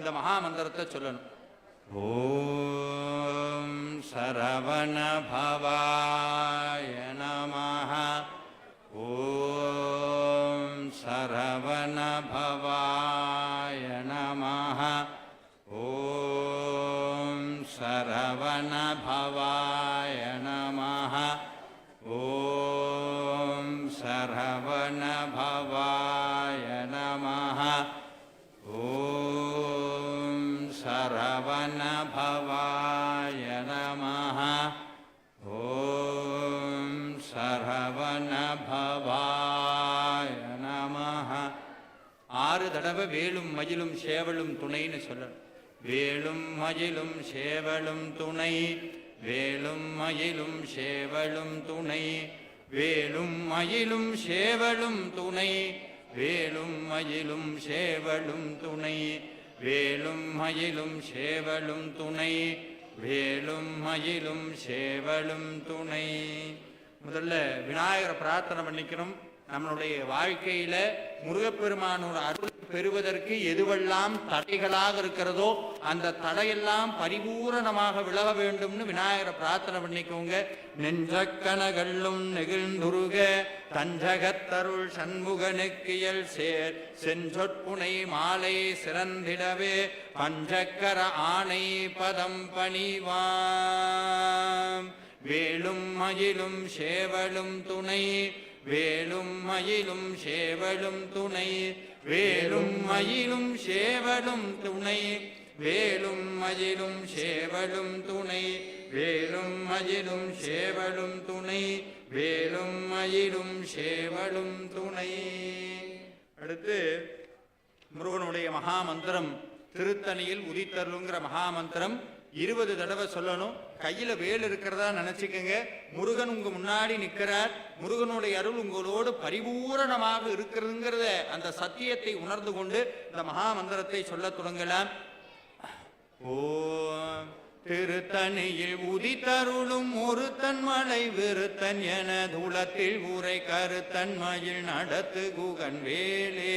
இந்த மகா மந்திரத்தை சொல்லணும். ஓம் சரவண பவா வேலும் மயிலும் சேவலும் துணைன்னு சொல்லணும். வேலும் மயிலும் சேவலும் துணை வேலும் மயிலும் சேவலும் துணை வேலும் மயிலும் சேவலும் துணை வேலும் மயிலும் சேவலும் துணை வேலும் மயிலும் சேவலும் துணை வேலும் மயிலும் சேவலும் துணை. முதல்ல விநாயகரை பிரார்த்தனை பண்ணிக்கிறோம் நம்மளுடைய வாழ்க்கையில் முருகப்பெருமானோட அருள் பெறுவதற்கு எதுவெல்லாம் தடைகளாக இருக்கிறதோ அந்த தடையெல்லாம் பரிபூரணமாக விலக வேண்டும்னு விநாயகரை பிரார்த்தனை பண்ணிக்கோங்க. நெஞ்சக்கனகல்லும் நெகிழ்ந்துருக. தஞ்சகத்தருள் சண்முகனுக்கியல் சேர். செஞ்சொற்புனை மாலை சிறந்திடவே. பஞ்சக்கர ஆணை பதம் பணிவாம். வேலும் மயிலும் சேவலும் துணை. வேலும் மயிலும் சேவலும் துணை வேலும் மயிலும் சேவலும் துணை வேலும் மயிலும் சேவலும் துணை வேலும் மயிலும் சேவலும் துணை வேலும் மயிலும் சேவலும் துணை. அடுத்து முருகனுடைய மகாமந்திரம் திருத்தணியில் உதித்தருளுங்கிற மகாமந்திரம் இருபது தடவை சொல்லணும். கையில வேல் இருக்கிறதா நினைச்சுக்கங்க. முருகன் உங்க முன்னாடி நிற்கிறார் முருகனுடைய அருள் உங்களோடு பரிபூரணமாக இருக்கிறதுங்கிறத அந்த சத்தியத்தை உணர்ந்து கொண்டு இந்த மகாமந்திரத்தை சொல்லத் தொடங்கலாம். ஓம் திருத்தணியில் உதித்தருளும் ஒரு தன்மலை விருத்தன் என தூளத்தில் ஊரை கருத்தன்மையில் நடத்து குகன் வேலே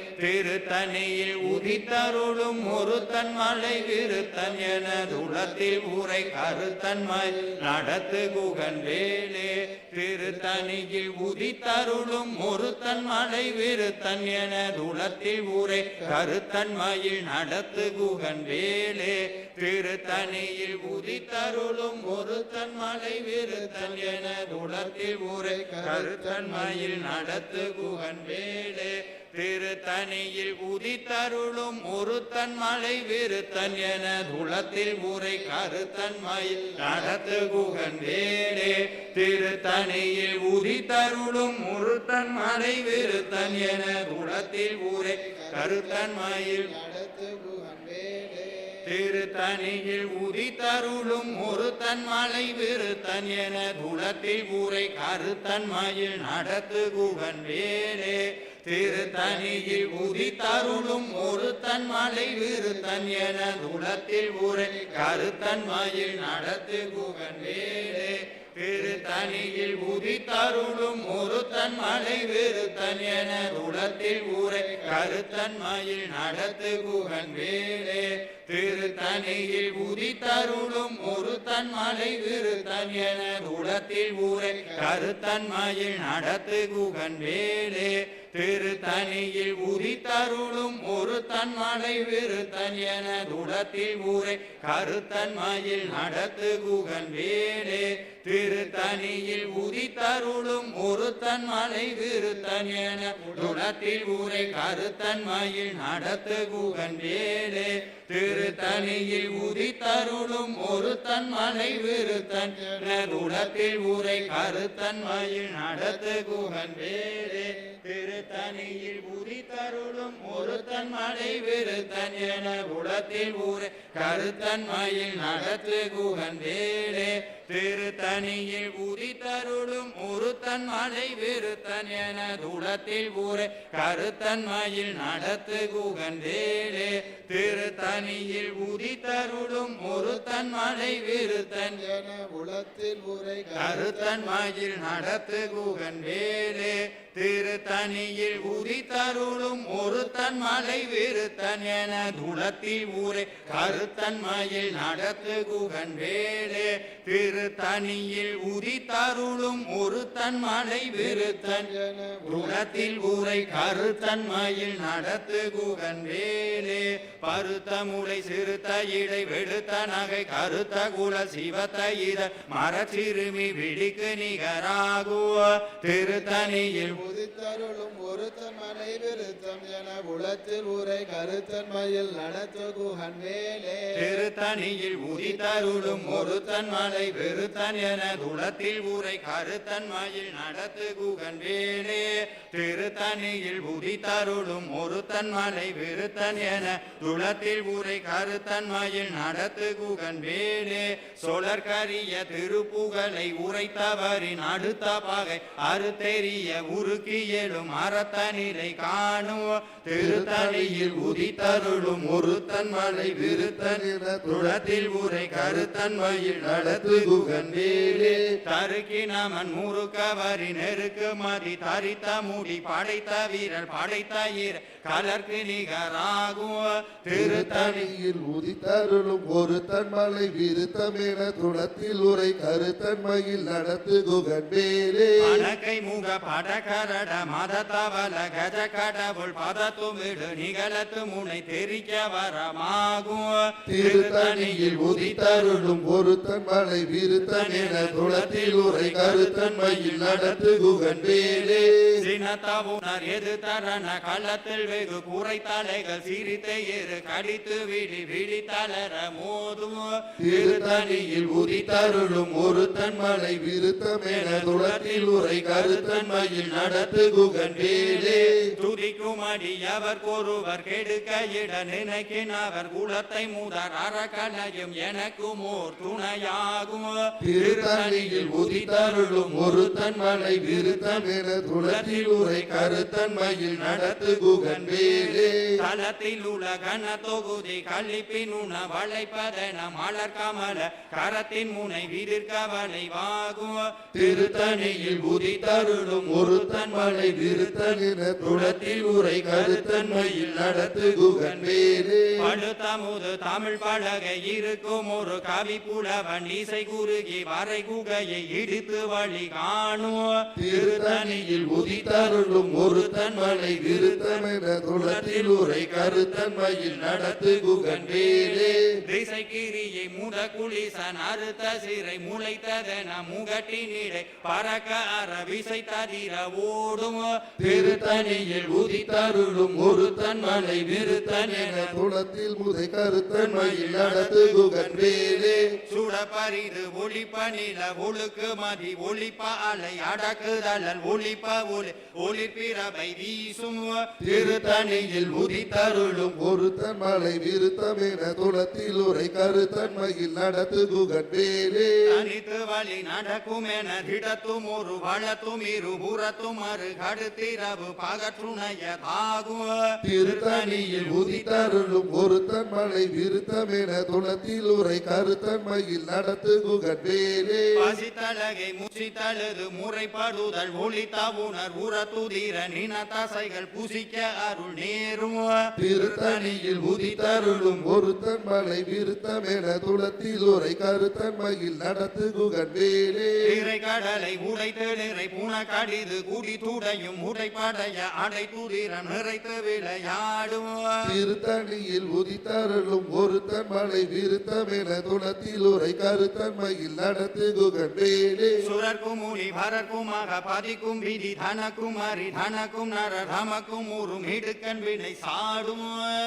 திருத்தணியில் உதித்தருளும் ஒரு தன்மலை விருத்தன் என துளத்தில் ஊரை கருத்தன்மை நடத்து குகன் வேலே திருத்தணியில் உதித்தருளும் ஒரு தன்மலை விருத்தன் என துளத்தில் ஊரை கருத்தன்மையில் நடத்து குகன் வேலே திருத்தணியில் உதித்தருளும் ஒரு தன்மலை விருத்தன் என துளத்தில் ஊரை கருத்தன்மையில் நடத்து குகன் வேலே திருத்தணியில் உதித்தருளும் ஒரு மலை விருத்தன் என துளத்தில் ஊரை கருத்தன்மையில் நடத்து குகன் வேடே. திருத்தணியில் உதித்தருளும் ஒரு மலை விருத்தன் என துளத்தில் ஊரை கருத்தன்மையில் நடத்து குகன் திருத்தணியில் உதித்தருளும் ஒரு தன்மலை விருத்தன் என துளத்தில் ஊரை கருத்தன்மையில் நடத்து குகன் வேலே திருத்தணியில் உதித்தருளும் ஒரு தன்மலை விருத்தன் என துளத்தில் ஊரை கருத்தன்மையில் நடத்து குகன் வேலே திருத்தணியில் உதித்தருளும் ஒரு மலை விருத்தன் என உளத்தில் ஊரை கருத்தன்மையில் நடத்து குகன் வேலே திருத்தணியில் உதித்தருளும் ஒரு மலை விருத்தன் என உளத்தில் ஊரை கருத்தன்மையில் நடத்து குகன் வேலே திருத்தணியில் உதித்தருளும் ஒரு தன்மலை விருத்தன் என துடத்தில் ஊரே கருத்தன் மயில் நடத்து குகன் வேலே திருத்தணியில் உதித்தருளும் ஒருத்தன் மலை விருத்தன் என துளத்தில் ஊரை கருத்தன்மையில் நடத்து குகன் வேலே திரு திருத்தணியில் உதித்தருளும் ஒருத்தன் மலை விருத்தன் என உலத்தில் ஊரை கருத்தன்மையில் நடத்து குகன் வேலே திருத்தணியில் உதித்தருளும் ஒருத்தன் மலை விருத்தன் என உலத்தில் ஊரை கருத்தன்மையில் நடத்து குகன் வேலே. திருத்தணியில் உதித்தருளும் உருத்தன் மலை விருத்தன் என துளத்தில் ஊரே கருத்தன்மையில் நடத்து குகன் வேலே. திருத்தணியில் உதித்தருளும் ஒருத்தன் மலை விருத்தன் என உளத்தில் உரை கருத்தன்மையில் நடத்து குகன் வேலே. திருத்தணியில் உதித்தருளும் ஒருத்தன் மலை விருத்தன் என துளத்தில் ஊரை கருத்தன்மையில் நடத்து குகன் வேலே. திருத்தணியில் உதித்தருளும் ஒருத்தன் மலை விருத்தன். என குணத்தில் ஊரை கருத்தன்மையில் நடத்து குகன் வேலே. பருத்த முளை சிறுத்த இடை வெளுத்த நகை கருத்த குல சிவத்த இத மரச்சிறுமி விழிக்கு நிகராகுவ திருத்தணியில் உதித்தருளும் ஒருத்தன் மனை விருத்தம் என உளத்தில் உரை கருத்தன்மையில் நடத்து குகன் வேலே. திருத்தணியில் உதித்தருளும் ஒருத்தன் மலை திருத்தன் என துளத்தில் ஊரை கருத்தன் மயில் நடத்து குகன் வேலே திருத்தணியில் உதித்தருளும் ஒருத்தன் மலை விருத்தன் என துளத்தில் ஊரை கருத்தன் மயில் நடத்து குகன் வேலே சொலர்கரிய திருப்புகழை உரைத்தவரின் அடுத்த பகை அறுத்தெறிய உருக்கி எழும் அறத்தனிலை காணும் திருத்தணியில் உதித்தருளும் ஒருத்தன் மலை விருத்தன் துளத்தில் ஊரை கருத்தன் மயில் நடத்து குகன் வேலே. தருக்கி முறுக்கவரி நெருக்கு மதி. தரித்த முடி படைத்த வீரர் படைத்த ஈர. கலர்க்கு நிகராகும் திருத்தணியில் உதித்தருளும் ஒரு தன்மலை விருத்தமென துளத்தில் உரை கருத்தன்மையில் நடத்து குகன் வேலே. அணக்கை முக படகரட மத தவல கஜ கடவுள் பதத்தும் விடு. நிகழத்து முனை தெரிக்க வரமாகும் திருத்தணியில் உதித்தருளும் ஒரு தன்மலை விருத்தமென துளத்தில் உரை கருத்தன்மையில் நடத்து குகன் வேலே சினத்தவுணர் எது தரண கள்ளத்தில் வெகு கூரை தலைகள் சிரித்த ஏறு கடித்து விழி விழி தளர மோதும். திருத்தணியில் உதித்தருளும் ஒரு தன்மலை விருத்தமென துளத்தில் உரை கருத்தன்மையில் நடத்து குகன் வேலே துதிக்கும் அடியவர் ஒருவர் கெடுக்க இட நினைக்கின் அவர் குலத்தை முதற் அறக்கலையும் எனக்கும் ஓர் துணையாகும். திருத்தணியில் உதித்தருளும் ஒரு தன்மலை விருத்தமென துளத்தில் உரை கருத்தன்மையில் நடத்து குகன் வேலே தலத்தில் உள்ள கன தொகுதி கள்ளிப்பின் உண வளைப்பதன மலர் கமல கரத்தின் முனை விதிர்க்க வளைவாகும் திருத்தணியில் உதித்தருளும் ஒரு தன்மலை விருத்தமென துளத்தில் உரை கருத்தன்மையில் நடத்து குகன் வேலே பழுத்தமுது தமிழ் பலகை இருக்கும் ஒரு கவி புலவன் இசை குறுகி வரை குகையை இடித்து வழி காணும் திருத்தணியில் உதித்தருளும் ஒரு தன்மலை விருத்தமென துளத்தில் உரை கருத்தன்மையில் நடத்து குகன் வேலே திசை கிரியை முத குளிசன் அறுத்த சிறை முளைத்ததென முகட்டினிடை பறக்க அற விசை ததிர ஓடும். திருத்தணியில் உதித்தருளும் ஒரு தன்மலை விருத்தன் என துளத்தில் முதை கருத்தன்மையில் நடத்து குகன் வேலே சுட பரிது ஒளிப்ப நில ஒழுக்கு மதி ஒளிப்ப அலை அடக்குதலல் ஒளிப்ப ஒளி ஒளிப்பிரபை வீசும் திருத்தணியில் உதித்தருளும் ஒருத்தன் மலை விருத்தம் துளத்தில் உரை கருத்தன்மையில் நடத்து குகன் வேலே. தனித்து வழி நடக்கும் என திடத்தும் ஒரு வளத்தும் இரு புறத்தும் மறு கடுத்திரவு பகற்றுணையதாகும் திருத்தணியில் உதித்தருளும் ஒருத்தன் மலை விருத்தம் துளத்தில் உரை கருத்தன்மையில் நடத்து குகன் வேலே பசித்தலகை முசித்தழுது முறைப்படுதல் ஒளித்தவுணர் உரத்துதிர நின தசைகள் புசிக்க அருள் நேரும். திருத்தணியில் உதித்தருளும் ஒரு தன்மலை விருத்தம் என துளத்தில் உரை கருத்தன்மையில் நடத்து குகன் வேலே திரை கடலை உடைத்து நிறை புன கடிது குடி துடையும் உடைப்படைய அடை துதிர நிறைத்து விளையாடும். திருத்தணியில் உதித்தருளும் ஒரு தன்மலை மலை விருத்தமென துளத்தில் உரை கருத்தன்மையில் நடத்து குகன் வேலே சுரர்க்கும் முனி பரர்க்கும் மக பதிக்கும் விதி தனக்கும் அரி தனக்கும் நர ரமக்கும் ஊரும் இடுக்கண் வினை சாடும்.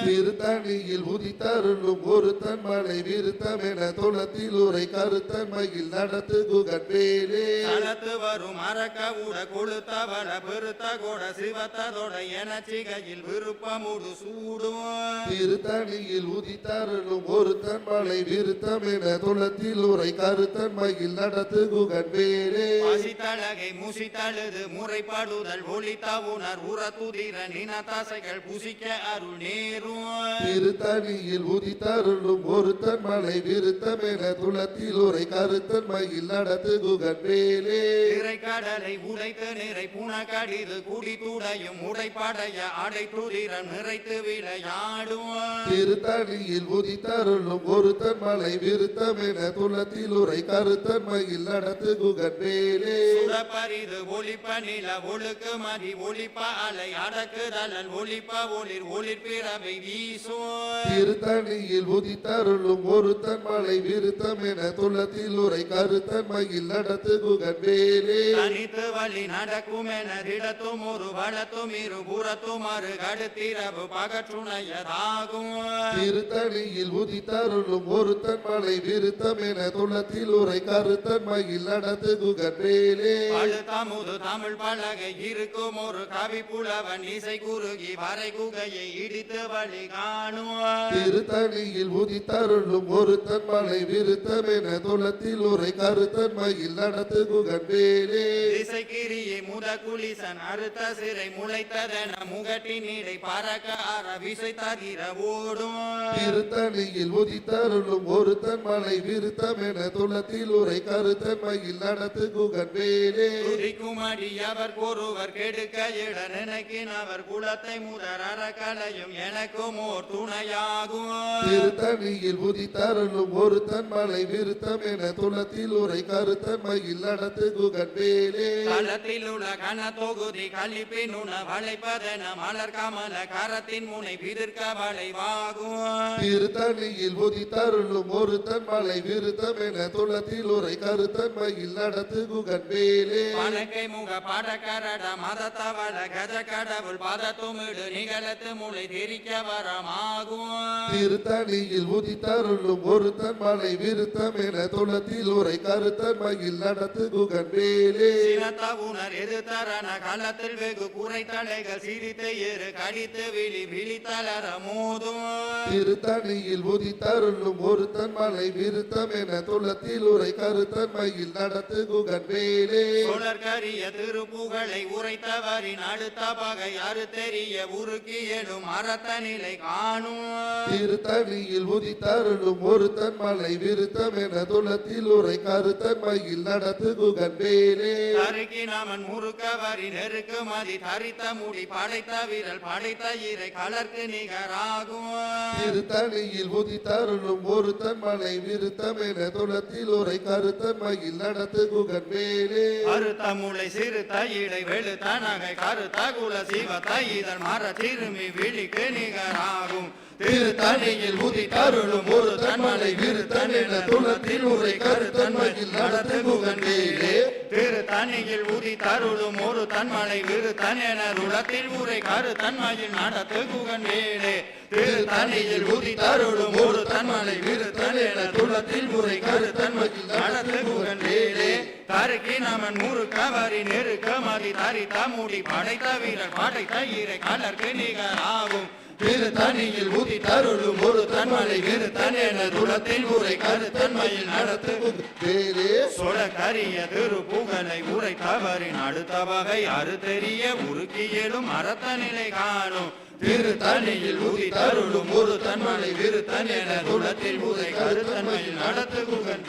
திருத்தணியில் உதித்தருளும் ஒரு தன்மலை விருத்தமென துளத்தில் உரை கருத்தன்மையில் நடத்து குகன் வேலே தளத்து வரும் அரக்க உட கொளுத்தவள பெருத்த கொட சிவத்ததொட என சிகையில் விருப்பமுடு சூடும். திருத்தணியில் உதித்தருளும் ஒரு தன்மலை விருத்தமென துளத்தில் உரை கருத்தன்மையில் நடத்து குகன் வேலே பசித்தழகை முசித்தழுது முறைப்படுதல் ஒளித்த உணர் உரத்துதிர நினத்தாசைகள் புசிக்க அருள் நேரும். திருத்தணியில் உதித்தருளும் ஒரு தன்மலை விருத்தமென துளத்தில் உரை கருத்தன்மையில் நடத்து குகன் வேலே திரைக்கடலை உடைத்து நிறை புனகடிது குடி துடையும் உடைப்படைய அடை துதிரம் நிறைத்து விளையாடும் திருத்தணியில் உதித்தருளும் ஒரு தன்மலை விருத்தமென துளத்தில் உரை கருத்தன்மையில் நடத்து குகன் வேலே சுடப்பரிது ஒளிப்ப நில ஒழுக்கு மதி ஒளிப்ப அலை அடக்குதலன் ஒளிப்ப ஒளிர் ஒளிர்பிறவை வீசும் திருத்தணியில் உதித்தருளும் ஒரு தன்மலை விருத்தமென துளத்தில் உரை கருத்தன்மையில் நடத்து குகன் வேலே தனித்து வழி நடக்கும் என திடத்தும் ஒரு வளத்தும் இரு புறத்தும் அரு கடுத்திரவு பகற்றுணையதாகும். திருத்தணியில் உதித்தருளும் ஒரு தன்மலை விருத்தமென துளத்தில் உரை கருத்தன்மையில் நடத்து குகன் வேலே பழுத்தமுது தமிழ் பலகை இருக்கும் ஒரு கவி புலவன் இசை குறுகி வரை குகையை இடித்து வழி காணும் திருத்தணியில் உதித்தருளும் ஒரு தன்மலை விருத்தமென துளத்தில் உரை கருத்தன்மையில் நடத்து குகன் வேலே திசைக்கிரியை முத குலிசன் அறுத்த சிறை முளைத்ததென முகட்டின் இடை பறக்க அற விசை தகிர ஓடும். திருத்தணியில் உதித்தருளும் ஒரு தன்மலை விருத்தமென துளத்தில் உரை கருத்தன்மையில் நடத்து குகன் வேலே துதிக்கும் அடியவர் ஒருவர் கெடுக்க இட நினைக்கின் அவர் குலத்தை முதர் அறக்கலையும் எனக்கும் ஓர் துணையாகும். திருத்தணியில் உதித்தருளும் ஒரு தன்மலை விருத்தமென துளத்தில் உரை கருத்தன்மையில் நடத்து குகன் வேலே களத்தில் உள்ள கன தொகுதி கழிப்பின் உண வளைப்பதென மலர் கமல கரத்தின் முனை பிதிர்க்க வளைவாகும். திருத்தணியில் உதித்தருளும் ஒரு தன்மலை விருத்தமென துளத்தில் உரை கருத்தன்மையில் நடத்து குகன் வேலே பணக்கை முக படக்கரட மதத்தவள கஜ கடவுள் பதத்துமிடு நிகழத்து முளை தெரிக்க வரமாகும். திருத்தணியில் உதித்தருளும் ஒரு தன்மலை விருத்தமென துளத்தில் உரை கருத்தன்மையில் நடத்து குகன் வேலே சினத்த உணர் எது தரன களத்தில் வெகு குறை தலைகள் சிரித்து இரு கடித்து விழி விழித்தளர மோதும். திருத்தணியில் உதித்தருளும் ஒரு தன்மலை விருத்தமென துளத்தில் உரை கருத்தன்மையில் நடத்து குகன் வேலே சுழற்கரிய திருப்புகழை உரைத்தவரின் அடுத்த பகை அறுத்தெறிய உருக்கி எழும் அறத்த நிலை காணும். திருத்தணியில் உதித்தருளும் ஒரு தன்மலை விருத்தமென துளத்தில் உரை கருத்தன்மையில் நடத்து குகன் வேலே தருக்கி நமன் முறுக்கவரி நெருக்கு மதி தரித்த முடி படைத்த விரல் படைத்த இறை கலர்க்கு நிகராகும். திருத்தணியில் உதித்தருளும் ஒரு தன்மலை விருத்தமென துளத்தில் கருத்தில் உரை கருத்த கருத்தன்மையில் நடத்து குகன் மேலே அறுத்த முளை சிறுத்த இடை வெளுத்த நகை கருத்த குல சிவத்த இதழ் மர திரும்பி விழிக்கு நிகராகும். திரு திருத்தணியில் ஊதி கருளும் ஒரு தன்மலை விரு என துளத்தில் உரை கரு தன்மையில் நடத்து குகன் திரு திருத்தணியில் ஊதி தருளும் ஒரு தன்மலை விரு என துளத்தில் உரை கரு தன்மையில் நடத்து குகன் திரு திருத்தணியில் ஊதி தருளும் ஒரு தன்மலை விரு என துளத்தில் உரை கருத்தன்மையில் நடத்து குகன் வேலே தருக்கி நமன் முறுக்க கவரி நெருக்க மதி தரித்த மூடி படைத்த வீரர் படைத்த ஈரை கலர்க்கு நிகராகும். திருத்தணியில் ஊதி தருளும் ஒரு தன்மலை விருத்தன் துளத்தின் ஊரை கரு தன்மையில் நடத்து சொல கரிய திரு புகழை உரை தவறின் அடுத்த வகை அறுத்தெறிய உருக்கியலும் அறத்த நிலை காணும். திரு தனியில் ஊதி தருளும் ஒரு தன்மலை விருத்தன் என துளத்தில் உரை கருத்தன்மையில் நடத்து குகன்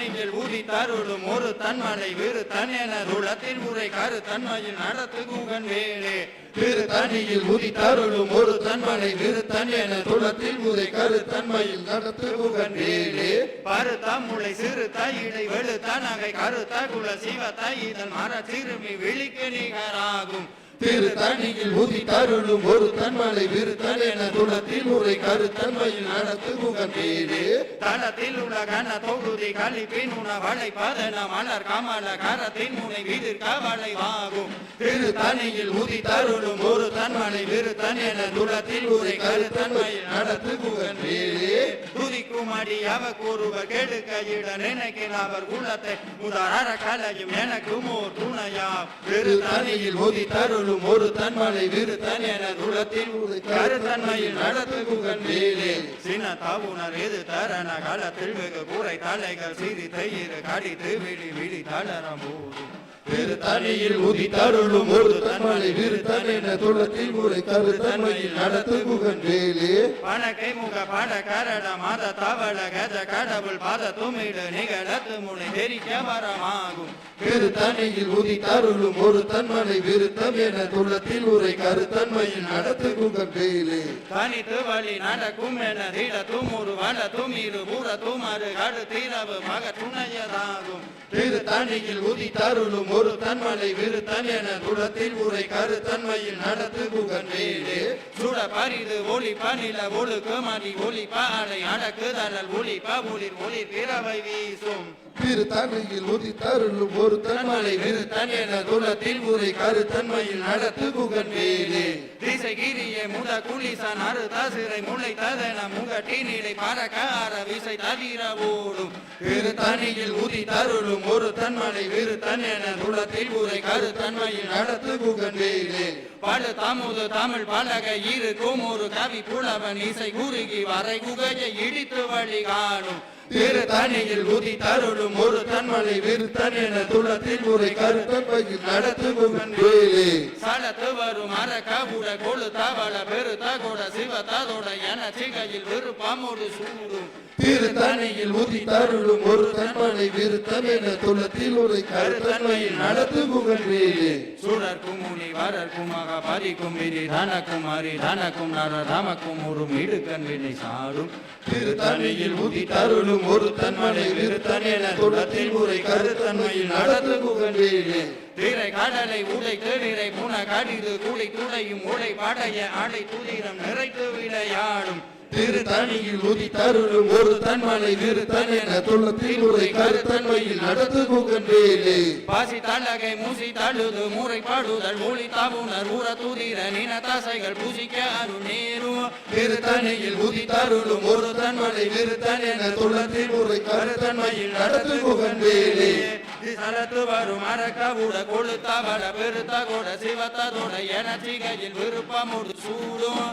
வேலே ஊதி தருளும் ஒரு தன்மலை விருத்தன் என துளத்தில் உரை கருத்தன்மையில் நடத்து கூகன் வேலே. திருத்தணியில் ஊதி தருளும் ஒரு தன்மலை விருத்தன் என துளத்தில் உரை கருத்தன்மையில் நடத்து கூகன் வேலே. பருத்த முளை சிறுத்த இடை வெளுத்த நகை கருத்த குல சிவத்த இதன் மர திருமி விழிக்கு நிகராகும். திருத்தணியில் உதித்தருளும் ஒரு தன்மலை விருத்தன் என துளத்தில் உரை கருத்தன்மையில் நடத்து முகந்தேரே தளத்தில் உள்ள கன தொகுதி கழிப்பின் உணவளை பதன மலர் கமல கரத்தின் முனை விதிர் கவலை வாகும். திருத்தணியில் உதித்தருளும் ஒரு தன்மலை விருத்தன் என துளத்தில் உரை கருத்தன்மையில் நடத்து புகன்றேரே துதிக்கும் அடி அவக்கூறுவர் கெடுக்கையிட நினைக்கின் அவர் குலத்தை உதார கலையும் எனக்கும் ஓர் துணையா திருத்தணியில் உதித்தருளும் ஒரு தன்மலை விருத்தன் என துளத்தில் உரை கருத்தன்மையில் நடத்து புகன்றேரே சின்ன தாவுணர் எது தரண காலத்தில் வெகு கூரை தலைகள் சிறி தயிர் கடித்து விழி விழி தளரம் போதும் திருத்தணியில் உதித்தருளும் ஒரு தன்மலை விருத்தன் என துளத்தில் உரை கருத்தன்மையில் நடத்து முகந்தேரே பணக்கை முக பட கரட மத தவள கஜ கடவுள் பாத துமிடு நிகழத்து முனை தெரிக்க வரமாகும். திருத்தணியில் உதித்தருளும் ஒரு தன்மலை விருத்தம் என துளத்தில் உரை கருத்தன்மையில் நடத்து முகந்தேரே தனித்து வழி நடக்கும் என திட துமுறு வட துமிரு புற துமறு கடு தீரவு மக துணையதாகும் திருத்தணியில் உதித்தருளும் ஒரு தன்மலை விருத்தன் என துளத்தில் உரை கருத்தன்மையில் நடத்து முகந்தேரே சுட பரிது ஒளி பனில ஒழுக்கு மதி ஒளி பாலை அடக்கு தரல் ஒளி பவுளிர் ஒளி பிறவை வீசும். திருத்தணியில் உதித்தருளும் ஒரு தன்மலை விருத்தன் என துளத்தில் உரை கருத்தன்மையில் நடத்து முகந்தேரே திசை கிரியே முத குளிசன் அறு தசிரை முளை ததன முகட்டினிலை பறக்கார விசை தவிர ஓடும். திருத்தணியில் உதித்தருளும் ஒரு தன்மலை விருத்தன் என துளத்தில் உரை கருத்தன்மையில் நடத்து முகந்தேரே பழு தமுது தமிழ் பலக இரு ஒரு கவி புலவன் இசை குறுகி வரை குகையை இடித்து வழி காணும். திரு தனியில் திருத்தணியில் உதித்தருளும் ஒரு தன்மலை விருத்தன் என துளத்தில் உரை கருத்தன்மையில் நடத்து வேலே. சடத்து வரும் அற கபுட கொழு தவள பெருத்த தகோட சிவ ததோட என சிகையில் விருப்பமோடு சூடும். திருத்தணியில் உதித்தருளும் ஒரு தன்மலை விருத்தம் என துளத்தில் உரை கருத்தன்மையில் நடத்து முகந்தேரே சுடர்க்கும் முனி வரர்க்கும் மகா பரிக்கும் விதி தனக்கும் அரி தனக்கும் நர தமக்கும் ஒரு இடுக்கண் வினை சாடும் திருத்தணியில் உதித்தருளும் ஒரு தன்மனை விருத்தன் என துளத்தில் முறை கருத்தன்மையில் நடந்து முகந்தேரே திரை கடலை உடைத்து நிறை புன கடிது கூடை துடையும் உடை பாடைய ஆடை துதிரம் நிறைத்து விளையாடும். திரு தனியில் உதி தருளும் ஒரு தன்மலை திரு என துளத்தில் தீவுரை கருத்தன்மையில் நடத்து முகந்தேரே பாசி தள்ளகை மூசி தழுது மூரை பாடுதல் மூலி தாவுணர் ஊர துதிர நின தசைகள் பூசிக்க அருணேரும் திரு தனியில் உதி தருளும் ஒரு தன்மலை திரு என துளத்தில் தீவுரை கருத்தன்மையில் நடத்து முகந்தேரே சலத்து வரும் மறக்க கூட அரக்கவுட கொழுத்தவள பெருத்த கூட சிவத்த சிவத்ததோட என சிகையில் ஒரு சூடும்.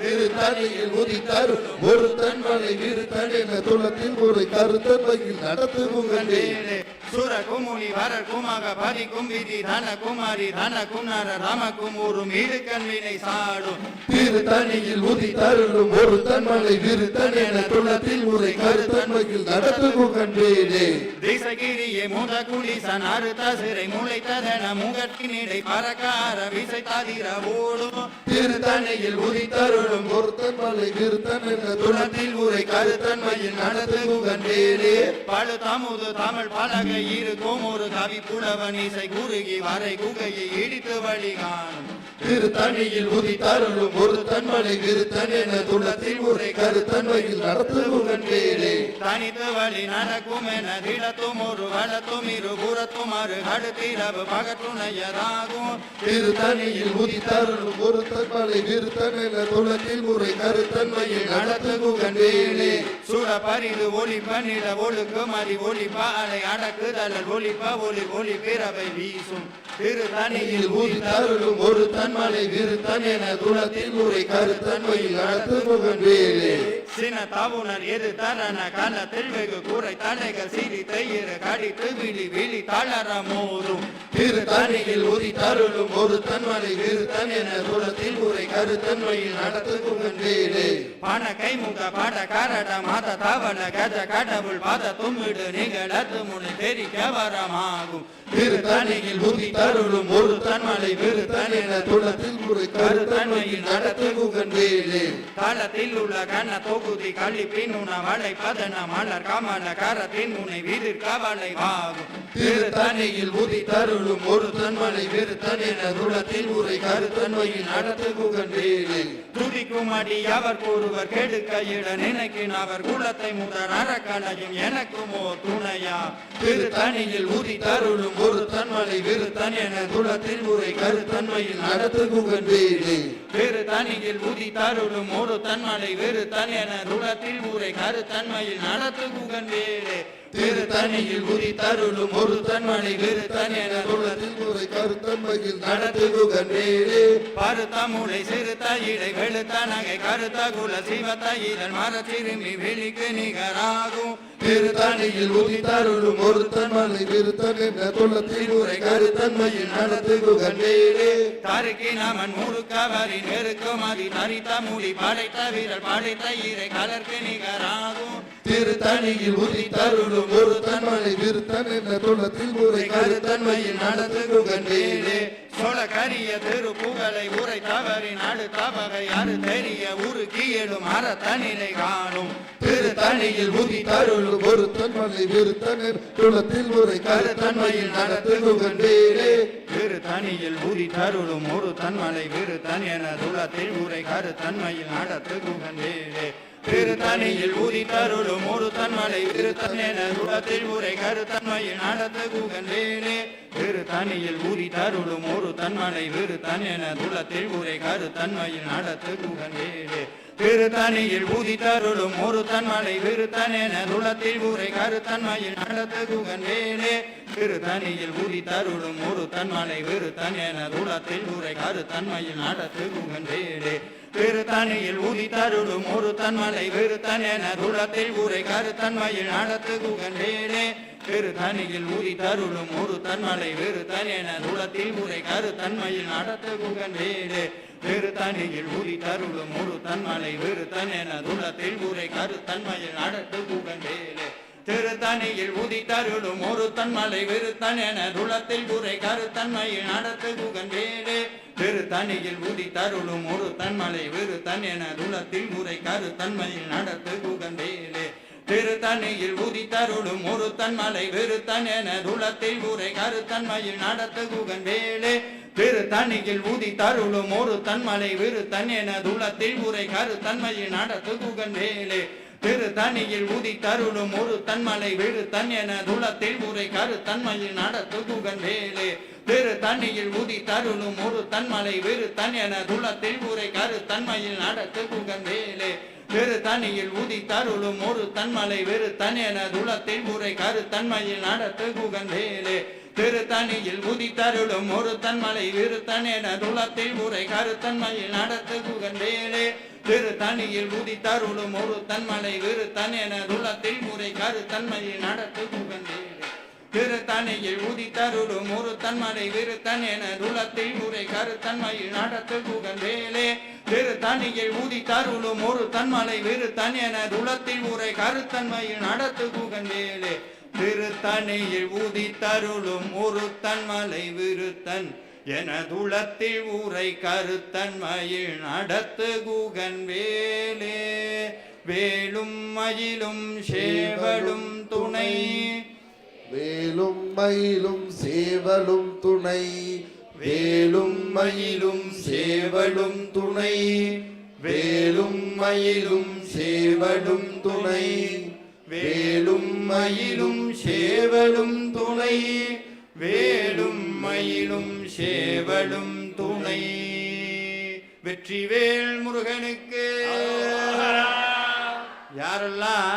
திருத்தணியில் உதித்தருளும் ஒரு தன்மலை விருத்தன் என துளத்தில் உரை கருத்தன்மையில் நடத்து முகந்தேரே சுர குமுனி வரர் குமக பரிக்கும் விதி தன குமாரி தன குமர ரமக்கும் ஒரு மீடுக்கண் வினை சாடும். திருத்தணியில் உதித்தருளும் ஒரு தன்மலை விருத்தன் என துளத்தில் உரை கருத்தன்மையில் நடத்து முகந்தேரே திசைகிரியே முத குளிசன் அறுத்த சிறை முளைத்ததென முகத்தினிடை பறக்கார விசை ததிர ஓடும். திருத்தணியில் உதித்தருளும் ஒரு தன்மலை விருத்தன் என துளத்தில் உரை கருத்தன்மையில் நடத்து முகந்தேரே பழு தமுது தமிழ் பலகை இருக்கும் ஒரு கவி புலவன் இசை குறுகி வரை குகையை இடித்து வழி காணும் திருத்தணியில் உதித்தருளும் ஒரு தன்மலை விருத்தன் என துளத்தில் உரை கருத்தன்மையில் நடத்து முகந்தேரே தனித்து வழி நடக்கும் என திடத்தும் ஒரு வளத்தும் இரு புறத்தும் அரு கடுத்திரவு பகற்றுணையதாகும். திருத்தணியில் உதித்தருளும் ஒரு தன்மலை விருத்தன் என துளத்தில் உரை கருத்தன்மையில் நடத்து முகந்தேரே சுட பரிது ஒளி பண்ணிட ஒழுக்கு மதி ஒளி பாலை அடக்குதல் ஒளிப்ப ஒளி ஒளி பிறவை வீசும். திருத்தணியில் தனியில் உதித்தருளும் ஒரு தன்மலை விருத்தன் என துணத்தில் உரை கருத்தன்மையில் நடத்து முகந்தேரே சின தவுணர் எது தரண காலத்தில் வெகு கூரை தலைகள் சிறி தயிர் கடித்து விழி விழி தளர மோதும். திருத்தணியில் தருளும் ஒரு தன்மலை விருத்தன் என துளத்தில் உரை கருத்தன்மையில் நடத்துக்கும் முகந்தேரே பண கைமுக பாட காரட மாத தவள கஜ கடவுள் பாத தும்மிடு அது முனை தெரிக்க வரமாகும். திருத்தணியில் தருளும் ஒரு தன்மலை விருத்தன் என துளத்தில் உரை கருத்தன்மையில் நடத்துக்கும் முகந்தேரே காலத்தில் உள்ள கண்ண தொகுதி கழிப்பின் உணவளை பதன மலர் கமல கரத்தின் முனை வீதிர் கவலை ஆகும் வாகும் திருத்தணியில் உதித்தருளும் தருளும் சொல்லும் ஒரு தன்மலை விருத்தன் என துளத்தில் உரை கருத்தன்மையில் நடத்து குகன் வேலே துதிக்கும் அடி அவர் கூறுவர் கெடுக்க இட நினைக்கின் அவர் குலத்தை முதல் அறக்கணையும் எனக்கும் ஓ துணையா. திருத்தணியில் ஊதி தருளும் ஒரு தன்மலை விருத்தன் என துளத்தில் உரை கருத்தன்மையில் நடத்து குகன் வேறு தனியில் ஊதி தருளும் ஒரு தன்மலை வேறு தன் என துளத்தில் உரை கருத்தன்மையில் நடத்து குகன் வேலே தனியில் உரி தருளும் ஒரு தன்மலை விருத்தன் என கருத்தன்மையில் நடத்து குகன் வேலே பருத்த மூளை சிறுத்த இடை வெளுத்த நகை கருத்த குல சிவத்த இதழ் மர திரும்பி வெளிக்கு நிகராகும். திருத்தணியில் உதி தருளும் ஒரு தன்மலை விருத்தன் துளத்தில் உரை கருத்தன்மையில் நடத்து குகன் வேலே தருக்கி நமன் முழுக்கவரி நெருக்கும் அதி தரித்த மூலி படைத்த வீரல் படைத்த இறை கலர்க்கு நிகராகும். திருத்தணியில் உதி தருளும் ஒரு தன்மலை விருத்தன் என துளத்தில் உரை கருத்தன்மையில் நடத்து குகன் சொல கரிய திரு புகழை உரை தவறி நடு தவகை அறு தெரிய உருக்கி எழும் அறத்தனிலை காணும். திருத்தணியில் உதி தருளும் ஒரு தன்மலை விருத்தன் என துளத்தில் உரை கருத்தன்மையில் நடத்து குகன் திருத்தணியில் உதி தருளும் ஒரு தன்மலை விருத்தன் என துளத்தில் உரை கருத்தன்மையில் தன்மையில் நடத்து குகந்தேரே திரு தருளும் ஒரு தன்மலை விரு தன் உரை கருத்தன்மையில் நடத்த நடத்து குகந்தேரே திரு தருளும் ஒரு தன்மலை விரு துளத்தில் உரை கருத்தன்மையில் நடத்து குகந்தேரே திருத்தணியில் ஊதி தருளும் ஒரு தன்மலை விருத்தன் என துளத்தில் ஊரை கருத்தன்மையில் நடத்த குகன் வேலே. திருத்தணியில் ஊதி தருளும் ஒரு தன்மலை விருத்தன் என துளத்தில் ஊரை கருத்தன்மையில் நடத்து குகன் திருத்தணியில் ஊதி தருளும் ஒரு தன்மலை விருத்தன் என துளத்தில் ஊரை கருத்தன்மையில் நடத்து குகன்றேனே வேலே திருத்தணியில் ஊதி தருளும் ஒரு தன்மலை விருத்தன் என துளத்தில் ஊரை கருத்தன்மையில் நடத்து குகன்றேனே வேலே திருத்தணியில் ஊதி தருளும் ஒரு தன்மலை விருத்தன் என துளத்தில் ஊரை கருத்தன்மையில் நடத்து குகன்றேனே வேலே திருத்தணியில் ஊதி தருளும் ஒரு தன்மலை விருத்தன் என துளத்தில் ஊரை கருத்தன்மையில் நடத்து குகன்றேனே வேலே தனியில் ஊதி தருளும் ஒரு தன்மலை விருத்தன் என துளத்தில் கரு தன்மையில் நடத்து குகன் வேலே திருத்தணியில் ஊதி தருளும் ஒரு தன்மலை விருத்தன் என துளத்தில் ஊரை கருத்தன்மையில் நடத்து குகன் வேலே திருத்தணியில் ஊதி தருளும் ஒரு தன்மலை விருத்தன் என துளத்தில் ஊரை கருத்தன்மையில் நடத்து குகன் வேலே திரு தனியில் ஊதி தருடும் ஒரு தன்மலை விழுத்தன் என துளத்தில் உரை கரு தன்மையில் நட துகுகன் வேலே. திரு தண்ணியில் ஊதி தருளும் ஒரு தன்மலை விருத்தன் என துளத்தில் உரை கரு தன்மையில் நட துகுகன் வேலே. திருத்தணியில் ஊதி தருளும் ஒரு தன்மலை விருத்தன் என துளத்தில் உரை கரு தன்மையில் நட துகுகன் வேலே. திருத்தணியில் ஊதி தருளும் ஒரு தன்மலை விருத்தன் என துளத்தில் உரை கருத்தன்மையில் நடத்து குகன் வேலே திருத்தணியில் ஊதி தருளும் ஒரு தன்மலை விருத்தன் என துளத்தில் உரை கருத்தன்மையில் நடத்து குகன் வேலே திருத்தணியில் ஊதி தருளும் ஒரு தன்மலை விருத்தன் என துளத்தில் உரை கருத்தன்மையில் நடத்து குகன் வேலே. திருத்தணியில் ஊதி தருளும் ஒரு தன்மலை விருத்தன் என துளத்தில் உரை கருத்தன்மையில் நடத்து குகன் வேலே. திருத்தணியில் ஊதி தருளும் ஒரு தன்மலை விருத்தன் என துளத்தில் ஊரை கருத்தன்மையில் நடத்து குகன் வேலே. வேலும் மயிலும் சேவலும் துணை. வேலும் மயிலும் சேவலும் துணை. வேலும் மயிலும் சேவலும் துணை. வேலும் மயிலும் சேவலும் துணை. வேலும் மயிலும் சேவலும் துணை. வேலும் மயிலும் சேவலும் துணை. வெற்றிவேல் முருகனுக்கு. யாரெல்லாம்